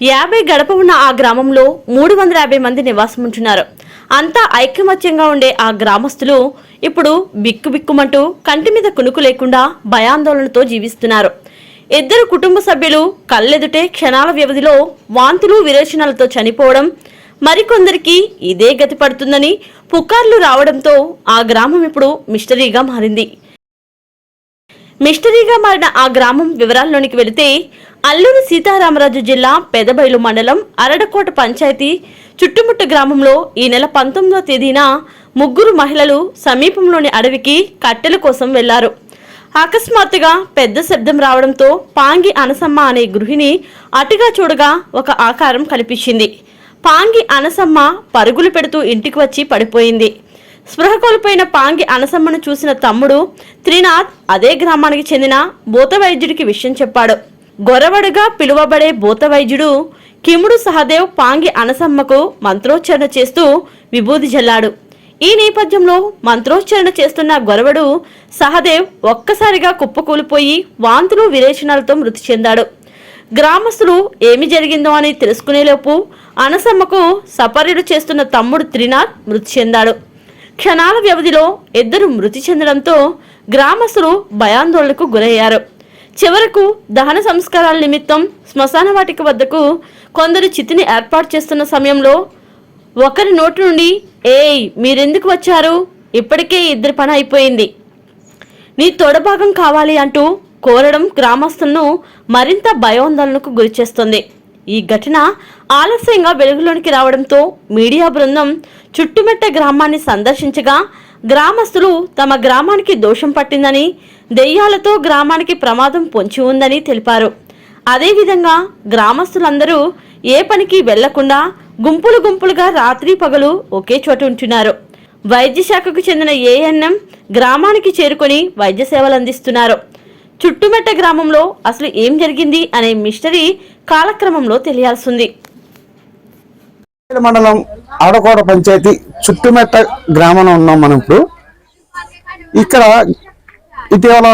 యాభై గడప ఉన్న ఆ గ్రామంలో మూడు వందల యాభై మంది నివాసం ఉంటున్నారు అంతా ఐకమత్యంగా ఉండే ఆ గ్రామస్తులు ఇప్పుడు బిక్కుబిక్కుమంటూ కంటి మీద కునుకు లేకుండా భయాందోళనతో జీవిస్తున్నారు. ఇద్దరు కుటుంబ సభ్యులు కళ్ళెదుటే క్షణాల వ్యవధిలో వాంతులు విరేచనాలతో చనిపోవడం మరికొందరికి ఇదే గతి పడుతుందని పుకార్లు రావడంతో ఆ గ్రామం ఇప్పుడు మిస్టరీగా మారింది. మిస్టరీగా మారిన ఆ గ్రామం వివరాల్లోనికి వెళితే అల్లూరి సీతారామరాజు జిల్లా పెదబైలు మండలం అరడకోట పంచాయతీ చుట్టుముట్టు గ్రామంలో ఈ నెల పంతొమ్మిదో తేదీన ముగ్గురు మహిళలు సమీపంలోని అడవికి కట్టెల కోసం వెళ్ళారు. అకస్మాత్తుగా పెద్ద శబ్దం రావడంతో పాంగి అనసమ్మ అనే గృహిణి అటుగా చూడగా ఒక ఆకారం కనిపించింది. పాంగి అనసమ్మ పరుగులు పెడుతూ ఇంటికి వచ్చి పడిపోయింది. స్పృహ కోల్పోయిన పాంగి అనసమ్మను చూసిన తమ్ముడు త్రినాథ్ అదే గ్రామానికి చెందిన భూత వైద్యుడికి విషయం చెప్పాడు. గొరవడుగా పిలువబడే భూత వైద్యుడు కిముడు సహదేవ్ పాంగి అనసమ్మకు మంత్రోచ్చరణ చేస్తూ విభూది జల్లాడు. ఈ నేపథ్యంలో మంత్రోచ్చరణ చేస్తున్న గొరవడు సహదేవ్ ఒక్కసారిగా కుప్పకూలిపోయి వాంతులు విరేచనాలతో మృతి చెందాడు. గ్రామస్తులు ఏమి జరిగిందో అని తెలుసుకునేలోపు అనసమ్మకు సపర్యుడు చేస్తున్న తమ్ముడు త్రినాథ్ మృతి చెందాడు. క్షణాల వ్యవధిలో ఇద్దరు మృతి చెందడంతో గ్రామస్తులు భయాందోళనకు గురయ్యారు. చివరకు దహన సంస్కారాల నిమిత్తం శ్మశాన వాటిక వద్దకు కొందరు చితిని ఏర్పాటు చేస్తున్న సమయంలో ఒకరి నోటి నుండి ఏయ్ మీరెందుకు వచ్చారు? ఇప్పటికే ఇద్దరి పని అయిపోయింది. నీ తొడభాగం కావాలి అంటూ కోరడం గ్రామస్తులను మరింత భయోందోళనకు గురిచేస్తుంది ఈ ఘటన ఆలస్యంగా వెలుగులోనికి రావడంతో మీడియా బృందం చుట్టుమెట్ట గ్రామాన్ని సందర్శించగా గ్రామస్తులు తమ గ్రామానికి దోషం పట్టిందని దెయ్యాలతో గ్రామానికి ప్రమాదం పొంచి ఉందని తెలిపారు. అదేవిధంగా గ్రామస్తులందరూ ఏ పనికి వెళ్ళకుండా గుంపులు గుంపులుగా రాత్రి పగలు ఒకే చోట ఉంటున్నారు. వైద్య శాఖకు చెందిన ఏఎన్ఎం గ్రామానికి చేరుకొని వైద్య సేవలు అందిస్తున్నారు. చుట్టుమెట్ట గ్రామంలో అసలు ఏం జరిగింది అనే మిస్టరీ కాలక్రమంలో తెలియాల్సింది. మండలం ఆడకోట పంచాయతీ చుట్టుమెట్ట గ్రామంలో ఉన్నాం మనం ఇప్పుడు. ఇక్కడ ఇటీవల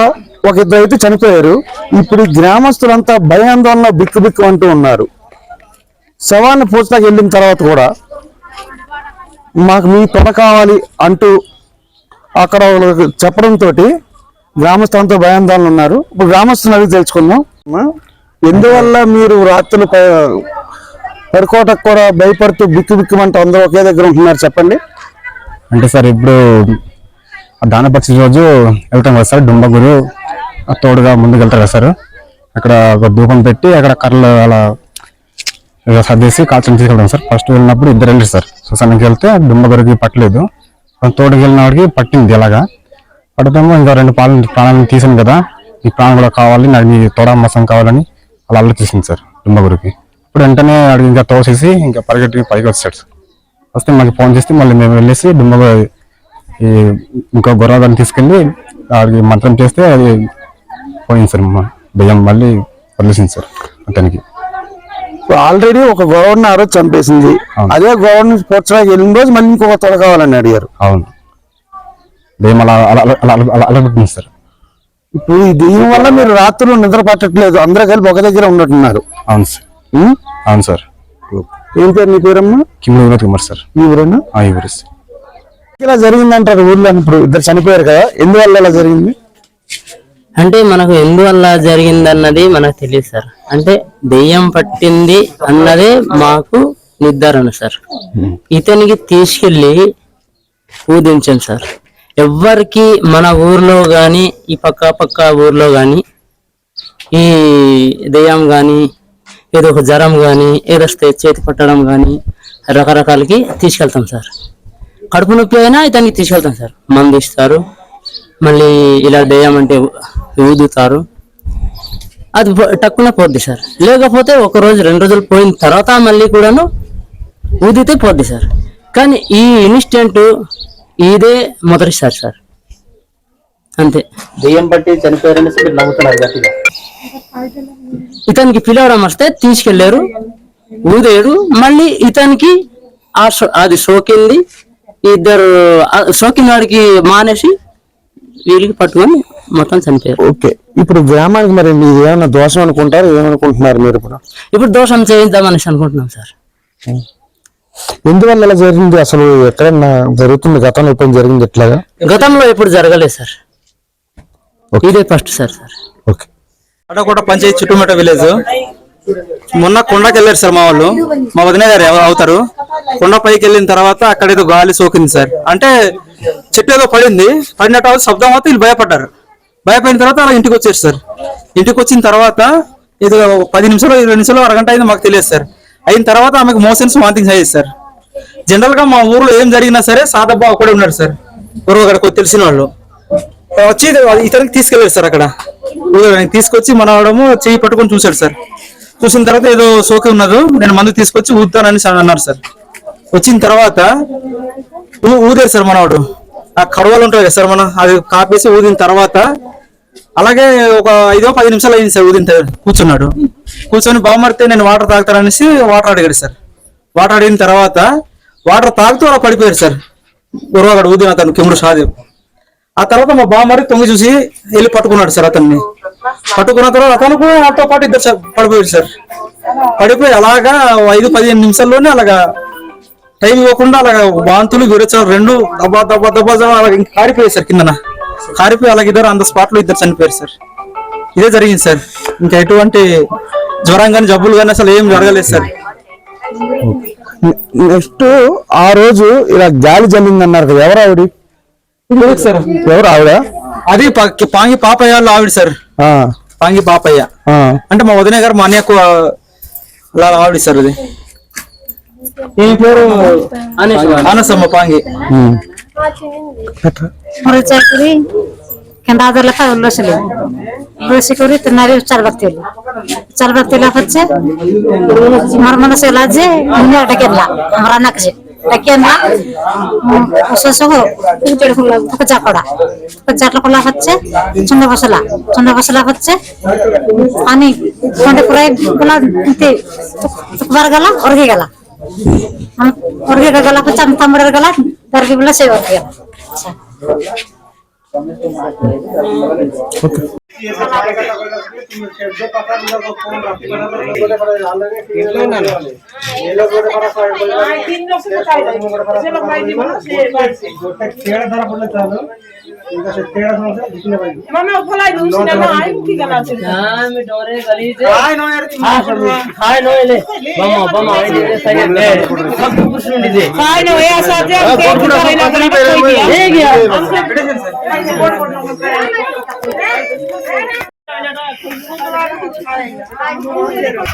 ఒక ఇద్దరు అయితే చనిపోయారు. ఇప్పుడు గ్రామస్తులంతా భయాందోళన బిక్కు బిక్కు అంటూ ఉన్నారు. శవాన్ని పూర్తిగా వెళ్ళిన తర్వాత కూడా మాకు మీ తొడ కావాలి అంటూ అక్కడ వాళ్ళకి చెప్పడంతో గ్రామస్తులంతా భయాందోళన ఉన్నారు. ఇప్పుడు గ్రామస్తులను అడిగి తెలుసుకుందాం. ఎందువల్ల మీరు రాత్రులు పడుకోవటం కూడా భయపడుతూ బిక్కు బిక్కుమంటూ అందరూ ఒకే దగ్గర ఉంటున్నారు చెప్పండి. అంటే సార్ ఇప్పుడు ఆ దానపక్షి రోజు వెళ్తాం కదా సార్ డుంబగురు తోడుగా ముందుకు వెళ్తారు కదా సార్. అక్కడ ఒక ధూపం పెట్టి అక్కడ కర్రలు అలా సర్దేసి కాల్చని తీసుకెళ్తాం సార్. ఫస్ట్ వెళ్ళినప్పుడు ఇద్దరు వెళ్ళారు సార్. శ్మశానానికి వెళ్తే డుంబగురికి పట్టలేదు. తోడుకి వెళ్ళిన వాడికి పట్టింది అలాగా పడతాము ఇంకా రెండు పాలు ప్రాణాలను తీసాను కదా. ఈ ప్రాణం కూడా కావాలి నాకు నీ తోడ మసం కావాలని అలా అల్లరి తీసింది సార్ డుంబగురికి. ఇప్పుడు వెంటనే అడిగి ఇంకా తోసేసి ఇంకా పరిగెట్టి పైకి వచ్చాడు సార్. వస్తే మాకు ఫోన్ చేస్తే మళ్ళీ మేము వెళ్ళేసి డుంబగురి ఈ ఇంకో గొర్రెలను తీసుకెళ్ళి వాడికి మంత్రం చేస్తే అది పోయింది సార్ మా దెయ్యం మళ్ళీ వదిలేసింది సార్ అతనికి ఆల్రెడీ ఒక గవర్నర్ ఆ రోజు చంపేసింది. అదే గవర్నర్ పోర్చడానికి వెళ్ళిన రోజు మళ్ళీ ఇంకొక తొడ కావాలని అడిగారు. అవును. దెయ్యం అలా అలా అలా అలా పెట్టింది సార్. ఇప్పుడు ఈ దెయ్యం వల్ల మీరు రాత్రులు నిద్ర పట్టట్లేదు. అందరూ కలిపి ఒక దగ్గర ఉన్నట్టున్నారు. అవును సార్? అవును సార్. ఏం పేరు నీ పేరమ్మా? వినోద్ కుమార్ సార్. ఈ ఊరేనా? ఆ, ఈ ఊరు సార్. ఇలా జరిగిందంటారు ఊర్లో ఇప్పుడు ఇద్దరు చనిపోయారు కదా ఎందువల్ల ఇలా జరిగింది? అంటే మనకు ఎందువల్ల జరిగింది అన్నది మనకు తెలియదు సార్. అంటే దెయ్యం పట్టింది అన్నదే మాకు నిర్ధారణ సార్. ఇతనికి తీసుకెళ్ళి పూజించాం సార్. ఎవ్వరికి మన ఊర్లో గాని ఈ పక్క పక్క ఊర్లో గాని ఈ దెయ్యం గాని ఏదో ఒక జ్వరం కానీ ఏదో చేతి పట్టడం కానీ రకరకాలకి తీసుకెళ్తాం సార్. కడుపు నొప్పి అయినా ఇతనికి తీసుకెళ్తాం సార్. మందు ఇస్తారు. మళ్ళీ ఇలా దెయ్యం అంటే ఊదుతారు. అది టక్కున పోద్ది సార్. లేకపోతే ఒక రోజు రెండు రోజులు పోయిన తర్వాత మళ్ళీ కూడాను ఊదితే పోద్ది సార్. కానీ ఈ ఇన్స్టెంట్ ఇదే మొదటిసారి సార్. అంతే. దెయ్యం నమ్ముతున్నారు గట్టిగా. ఇతనికి పిలవడం వస్తే తీసుకెళ్ళారు ఊదేడు మళ్ళీ ఇతనికి అది సోకింది ఇద్దరు సోకిన వాడికి మానేసి వీళ్ళకి పట్టుకొని మొత్తం చనిపోయారు ఓకే. ఇప్పుడు గ్రామానికి మరి మీరు ఏమైనా దోషం అనుకుంటారు? ఏమనుకుంటున్నారు మీరు ఇప్పుడు ఇప్పుడు దోషం చేయిద్దామనేసి అనుకుంటున్నాం సార్. ఎందువల్ల ఇలా జరిగింది? అసలు ఎక్కడన్నా జరుగుతుంది? గతంలో ఎప్పుడు జరిగింది ఎట్లాగా? గతంలో ఎప్పుడు జరగలేదు సార్. ఇదే first sir sir. Okay. Adakota panchayat చుట్టుముట్ట విలేజ్. మొన్న కొండకి వెళ్ళారు సార్ మా వాళ్ళు. మా వదిన గారు ఎవరు అవుతారు. కొండ పైకి వెళ్ళిన తర్వాత అక్కడ ఏదో గాలి సోకింది సార్. అంటే చెట్టు ఏదో పడింది. పడినట్టు అవుతుంది, శబ్దం అవుతుంది వీళ్ళు భయపడ్డారు. భయపడిన తర్వాత అలా ఇంటికి వచ్చారు సార్. ఇంటికి వచ్చిన తర్వాత ఇది పది నిమిషాలు ఇరవై నిమిషాలు అరగంట అయింది మాకు తెలియదు సార్. అయిన తర్వాత ఆమెకు మోషన్స్ వాంతింగ్స్ అయ్యేది సార్. జనరల్గా మా ఊర్లో ఏం జరిగినా సరే సాదబ్బా ఒకడే ఉన్నాడు సార్. ఎవరో అక్కడ తెలిసిన వాళ్ళు. వచ్చి ఇతనికి తీసుకెళ్ళారు సార్ అక్కడ. తీసుకొచ్చి తీసుకొచ్చి మనవడము చేయి పట్టుకొని చూశాడు సార్. చూసిన తర్వాత ఏదో సోకి ఉన్నది నేను మందు తీసుకొచ్చి ఊదుతానని అన్నారు సార్. వచ్చిన తర్వాత ఊ- ఊదారు సార్ మనవాడు. ఆ కడవలు ఉంటాయి కదా సార్ మనం అది కాపేసి ఊదిన తర్వాత అలాగే ఒక ఐదో పది నిమిషాలు అయింది సార్ ఊదిన తర్వాత కూర్చున్నాడు. కూర్చొని బాగుమడితే నేను వాటర్ తాగుతాననేసి వాటర్ అడిగాడు సార్. వాటర్ అడిగిన తర్వాత వాటర్ తాగుతూ అలా పడిపోయారు సార్. గురువాగడ ఊదిన అతను కిముడు షాదేవ్ ఆ తర్వాత మా బామ్మడి తొంగి చూసి వెళ్ళి పట్టుకున్నాడు సార్ అతన్ని. పట్టుకున్న తర్వాత అతను కూడా నాతో పాటు ఇద్దరు సార్ పడిపోయాడు సార్. పడిపోయి అలాగా ఐదు పదిహేను నిమిషాల్లోనే అలాగా టైం ఇవ్వకుండా అలాగా వాంతులు విరచాలు రెండు దబ్బా దబ్బా దబ్బా అలాగ ఇంకా కారిపోయాయి సార్ కిందన. కారిపోయి అలాగ ఇద్దరు అంత స్పాట్లో ఇద్దరు చనిపోయారు సార్. ఇదే జరిగింది సార్. ఇంకా ఎటువంటి జ్వరం కానీ జబ్బులు కానీ అసలు ఏం జరగలేదు సార్. నెక్స్ట్ ఆ రోజు ఇలా గాలి జల్లింది అన్నారు కదా ఎవరు ఆవిడ? సార్? ఎవరు ఆవిడ? అది పాంగి పాపయ్య వాళ్ళు ఆవిడ సార్. పాంగి పాపయ్య అంటే మా వదిన గారు మా అన్నయ్యకు అలా ఆవిడిస్తారు ఇది ఈ పేరు అనసమ్మ పాంగి ರುಚಿಯಾಗಿ ಕೆಂಡಾದಲ್ಲ ಉಲ್ಲೋಸಲಿ ಉಲ್ಲೋಸಿ করে ತಿನ್ನಾರಿ চাল ಬರ್ತಿಲ್ಲ চাল ಬರ್ತಿಲ್ಲ হচ্ছে ಮರಮನಸে ಎಲ್ಲ যে ಇನ್ನೇ ಅಡಗೆಲ್ಲ ರಾನ್ನಾಕಸಿ আমরা সহ এরকম খোঁচা করা। খোঁচাটা করা হচ্ছে চন্দ্র মশলা। চন্দ্র মশলা হচ্ছে পানি মানে পুরাই গোলা দিতে কুবার গেলা, অর্ঘে গেলা। অর্ঘে গেলা হচ্ছে আমি তাম্বরের গেলা দার্গি বলে সেই অর্ঘে গেলা। আচ্ছা। తేడా పడలేదు చాలు ఇంకా తేడా సమస్య దిక్కులే పడింది ಹಾಯ್ 아니야, 나 공부하는 거 잘해. 아, 모르겠어.